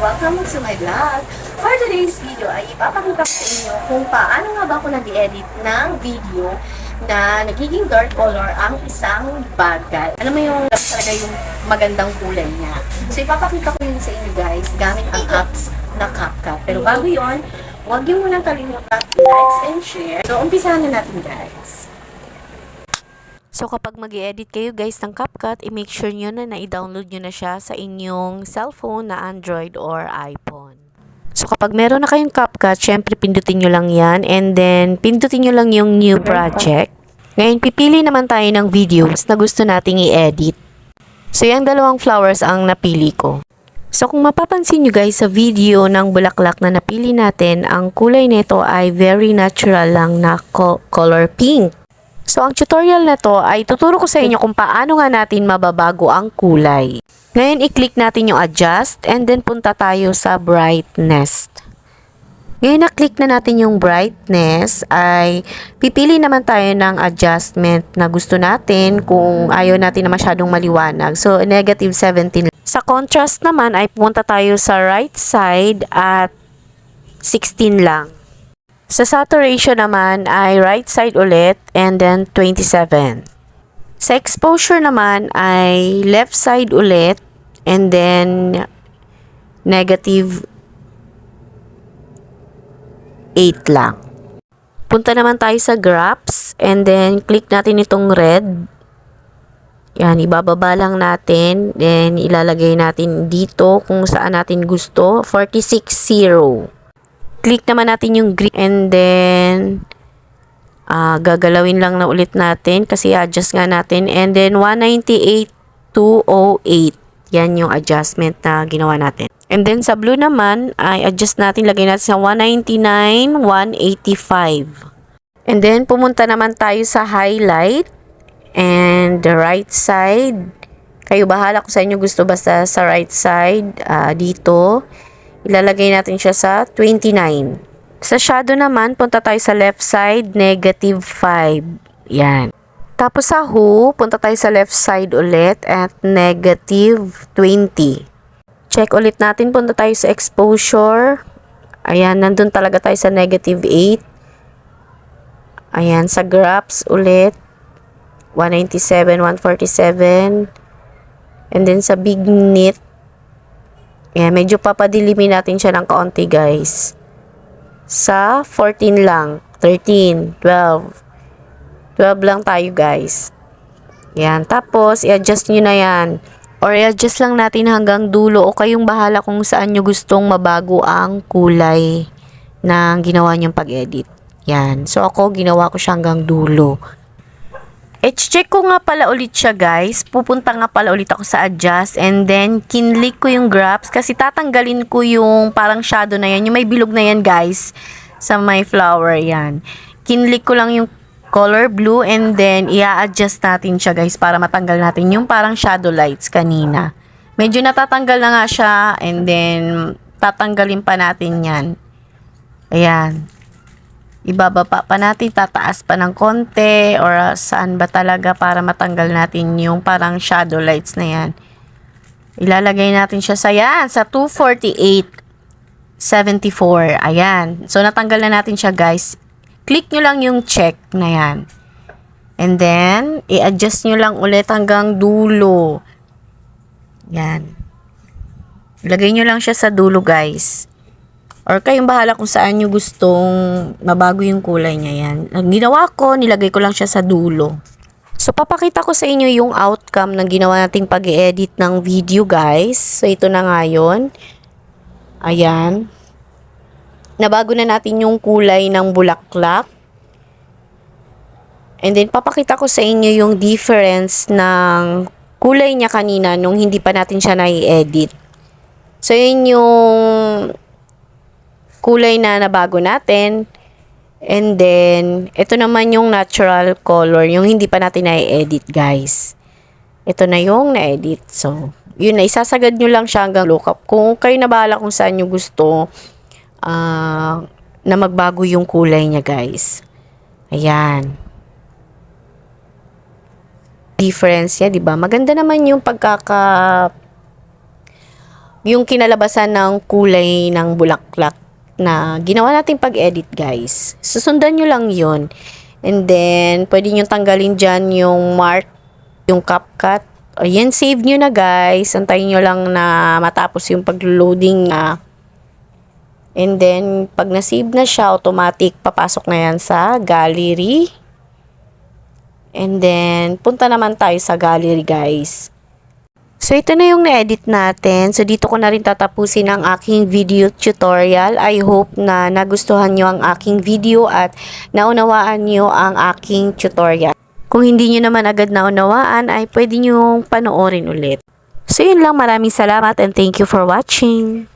Welcome to my vlog. For today's video ay ipapakita ko sa inyo kung paano nga ba ako nag-edit ng video na nagiging dark color ang isang bagay. Alam mo yung talaga yung magandang kulay niya. So ipapakita ko yun sa inyo guys gamit ang apps na CapCut. Pero bago yon, huwag niyo munang kalimutan likes and share. So umpisahan na natin guys. So kapag mag edit kayo guys ng CapCut, i-make sure nyo na na-download nyo na siya sa inyong cellphone na Android or iPhone. So kapag meron na kayong CapCut, syempre pindutin nyo lang yan and then pindutin nyo lang yung new project. Ngayon pipili naman tayo ng videos na gusto nating i-edit. So yung dalawang flowers ang napili ko. So kung mapapansin nyo guys sa video ng bulaklak na napili natin, ang kulay nito ay very natural lang na co- color pink. So, ang tutorial na to ay tuturo ko sa inyo kung paano nga natin mababago ang kulay. Ngayon, i-click natin yung adjust and then punta tayo sa brightness. Ngayon, na-click na natin yung brightness ay pipili naman tayo ng adjustment na gusto natin kung ayaw natin na masyadong maliwanag. So, negative 17. Sa contrast naman ay pumunta tayo sa right side at 16 lang. Sa saturation naman ay right side ulit and then 27. Sa exposure naman ay left side ulit and then negative 8 lang. Punta naman tayo sa graphs and then click natin itong red. Yan, ibababa lang natin. Then, ilalagay natin dito kung saan natin gusto. 46.0 click naman natin yung green and then uh, gagalawin lang na ulit natin kasi adjust nga natin. And then 198.208 yan yung adjustment na ginawa natin. And then sa blue naman ay adjust natin lagay natin sa 199.185 and then pumunta naman tayo sa highlight and the right side. Kayo bahala kung sa inyo gusto basta sa right side uh, dito Ilalagay natin siya sa 29. Sa shadow naman, punta tayo sa left side, negative 5. Yan. Tapos sa who, punta tayo sa left side ulit at negative 20. Check ulit natin, punta tayo sa exposure. Ayan, nandun talaga tayo sa negative 8. Ayan, sa graphs ulit. 197, 147. And then sa big knit, Ayan, medyo papadilimin natin siya ng kaunti guys. Sa 14 lang. 13, 12. 12 lang tayo guys. Yan. Tapos, i-adjust nyo na yan. Or i-adjust lang natin hanggang dulo o kayong bahala kung saan nyo gustong mabago ang kulay na ginawa nyong pag-edit. Yan. So, ako, ginawa ko siya hanggang dulo. I-check ko nga pala ulit siya guys. Pupunta nga pala ulit ako sa adjust and then kinlik ko yung graphs kasi tatanggalin ko yung parang shadow na yan. Yung may bilog na yan guys sa my flower yan. Kinlik ko lang yung color blue and then i-adjust natin siya guys para matanggal natin yung parang shadow lights kanina. Medyo natatanggal na nga siya and then tatanggalin pa natin yan. Ayan ibababa pa natin, tataas pa ng konti or uh, saan ba talaga para matanggal natin yung parang shadow lights na yan. Ilalagay natin siya sa yan, sa 248.74. Ayan. So, natanggal na natin siya guys. Click nyo lang yung check na yan. And then, i-adjust nyo lang ulit hanggang dulo. Yan. Ilagay nyo lang siya sa dulo guys. Or kayong bahala kung saan nyo gustong mabago yung kulay niya yan. Ang ginawa ko, nilagay ko lang siya sa dulo. So, papakita ko sa inyo yung outcome ng ginawa nating pag edit ng video, guys. So, ito na nga yun. Ayan. Nabago na natin yung kulay ng bulaklak. And then, papakita ko sa inyo yung difference ng kulay niya kanina nung hindi pa natin siya na-edit. So, yun yung kulay na nabago natin. And then, ito naman yung natural color, yung hindi pa natin na-edit, guys. Ito na yung na-edit. So, yun na, isasagad nyo lang siya hanggang lookup. Kung kayo na bahala kung saan nyo gusto uh, na magbago yung kulay niya, guys. Ayan. Difference niya, di ba? Maganda naman yung pagkaka yung kinalabasan ng kulay ng bulaklak na ginawa natin pag-edit guys. Susundan nyo lang yun. And then, pwede nyo tanggalin dyan yung mark, yung CapCut. Ayan, save nyo na guys. Antayin nyo lang na matapos yung pag-loading na. And then, pag na-save na siya, automatic papasok na yan sa gallery. And then, punta naman tayo sa gallery guys. So, ito na yung na-edit natin. So, dito ko na rin tatapusin ang aking video tutorial. I hope na nagustuhan nyo ang aking video at naunawaan nyo ang aking tutorial. Kung hindi nyo naman agad naunawaan, ay pwede nyo panoorin ulit. So, yun lang. Maraming salamat and thank you for watching.